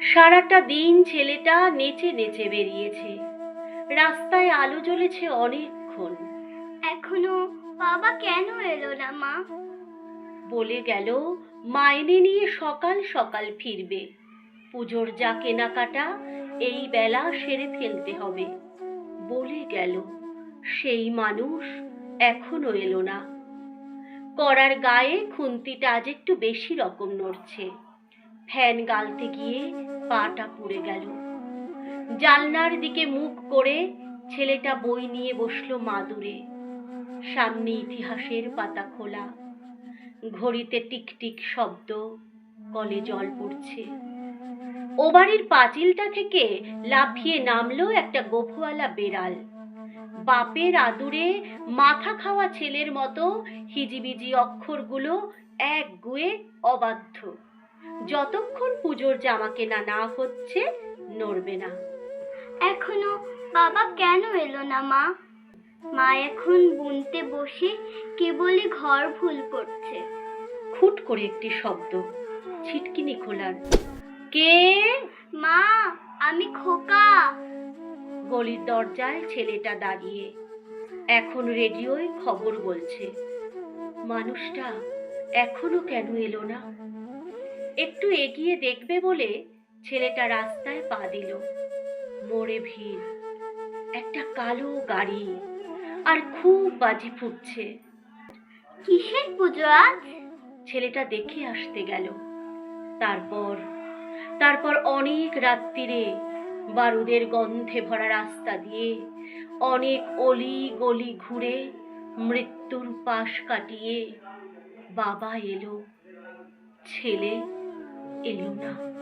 সারাটা দিন ছেলেটা নেচে নেচে বেরিয়েছে। রাস্তায় আলো জ্বলেছে অনেকক্ষণ। এখনও বাবা কেন এলো না মা? বলে গেল মাইনে নিয়ে সকাল সকাল ফিরবে। পুজোর যা কেনাকাটা এই বেলা সেরে ফেলতে হবে। বলে গেল সেই মানুষ এখনও এলো না। করার গায়ে খুন্তিটা আজ একটু বেশি রকম নড়ছে। ফ্যান গালতে গিয়ে পাটা পুড়ে গেল। জানলার দিকে মুখ করে ছেলেটা বই নিয়ে বসল মাদুরে। সামনে ইতিহাসের পাতা খোলা। ঘড়িতে টিকটিক শব্দ, কলে জল পড়ছে। ও বাড়ির পাঁচিলটা থেকে লাফিয়ে নামলো একটা গোফওয়ালা বেড়াল। বাপের আদুরে মাথা খাওয়া ছেলের মতো হিজিবিজি অক্ষরগুলো এক গুয়ে অবাধ্য। যতক্ষণ পুজোর জামা কেনা না হচ্ছে নড়বে না। এখনও বাবা কেন এলো না মা? মা এখন বুনতে বসে কেবলই ঘর ভুল করছে। খুট করে একটি শব্দ ছিটকিনি খোলার। কে? মা আমি খোকা। গলির দরজায় ছেলেটা দাঁড়িয়ে এখন রেডিওয় খবর বলছে মানুষটা এখনও কেন এলো না? একটু এগিয়ে দেখবে বলে ছেলেটা রাস্তায় পা দিল। মোড়ে ভিড়। একটা কালো গাড়ি আর খুব বাজি ফুটছে। কিসের পুজো আজ? ছেলেটা দেখে আসতে গেল। তারপর তারপর অনেক রাত্রিরে বারুদের গন্ধে ভরা রাস্তা দিয়ে অনেক অলি গলি ঘুরে মৃত্যুর পাশ কাটিয়ে বাবা এলো। ছেলে 一路呢。